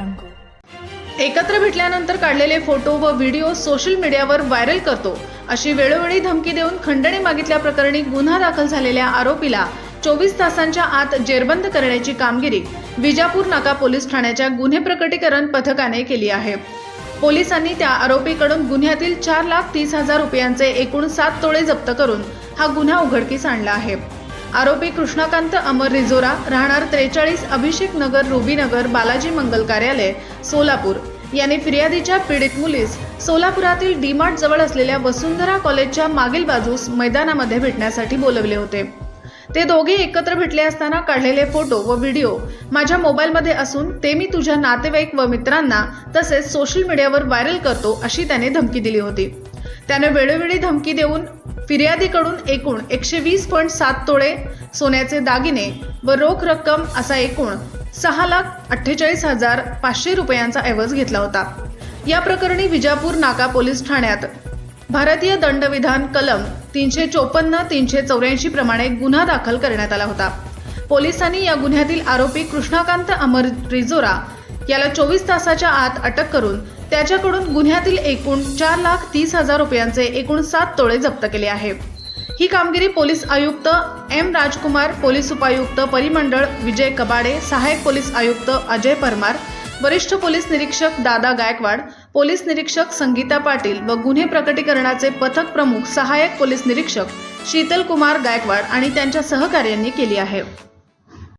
जंगल. एकत्र भेटल्यानंतर काढलेले फोटो व व्हिडिओ सोशल मीडियावर व्हायरल करतो. अशी वेळोवेळी धमकी देऊन खंडणी मागितल्याप्रकरणी गुन्हा दाखल झालेल्या आरोपीला चोवीस तासांच्या आत जेरबंद करण्याची कामगिरी विजापूर नाका पोलीस ठाण्याच्या गुन्हे प्रकटीकरण पथकाने केली आहे. पोलिसांनी त्या आरोपीकडून गुन्ह्यातील चार लाख तीस हजार रुपयांचे एकूण सात तोळे जप्त करून हा गुन्हा उघडकीस आणला आहे. आरोपी कृष्णकांत अमर रिजोरा राहणार त्रेचाळीस अभिषेक नगर रुबीनगर बालाजी मंगल कार्यालय सोलापूर. याने फिर्यादीच्या पीडित मुलीस सोलापुरातील डीमार्ट जवळ असलेल्या वसुंधरा कॉलेजच्या मागील बाजूस मैदानामध्ये भेटण्यासाठी बोलवले होते. ते दोघे एकत्र भेटले असताना काढलेले फोटो व व्हिडिओ माझ्या मोबाईलमध्ये असून ते मी तुझ्या नातेवाईक व मित्रांना तसेच सोशल मीडियावर व्हायरल करतो अशी त्याने धमकी दिली होती. त्याने वेळोवेळी धमकी देऊन फिर्यादीकडून एकूण एकशे वीस पॉईंट सात तोळे सोन्याचे दागिने व रोख रक्कम असा एकूण सहा लाख अठ्ठेचाळीस हजार पाचशे रुपयांचा ऐवज घेतला होता. या प्रकरणी विजापूर नाका पोलीस ठाण्यात. भारतीय दंडविधान कलम तीनशे चोपन्न तीनशे चौऱ्याऐंशी प्रमाणे गुन्हा दाखल करण्यात आला होता. पोलिसांनी या गुन्ह्यातील आरोपी कृष्णाकांत अमर रिजोरा याला चोवीस तासाच्या आत अटक करून त्याच्याकडून गुन्ह्यातील एकूण चार लाख तीस हजार रुपयांचे एकूण सात तोळे जप्त केले आहे. ही कामगिरी पोलीस आयुक्त एम राजकुमार पोलीस उपायुक्त परिमंडळ विजय कबाडे सहाय्यक पोलीस आयुक्त अजय परमार वरिष्ठ पोलीस निरीक्षक दादा गायकवाड पोलीस निरीक्षक संगीता पाटील व गुन्हे प्रकटीकरणाचे पथक प्रमुख सहाय्यक पोलीस निरीक्षक शीतल कुमार गायकवाड आणि त्यांच्या सहकार्यांनी केली आहे.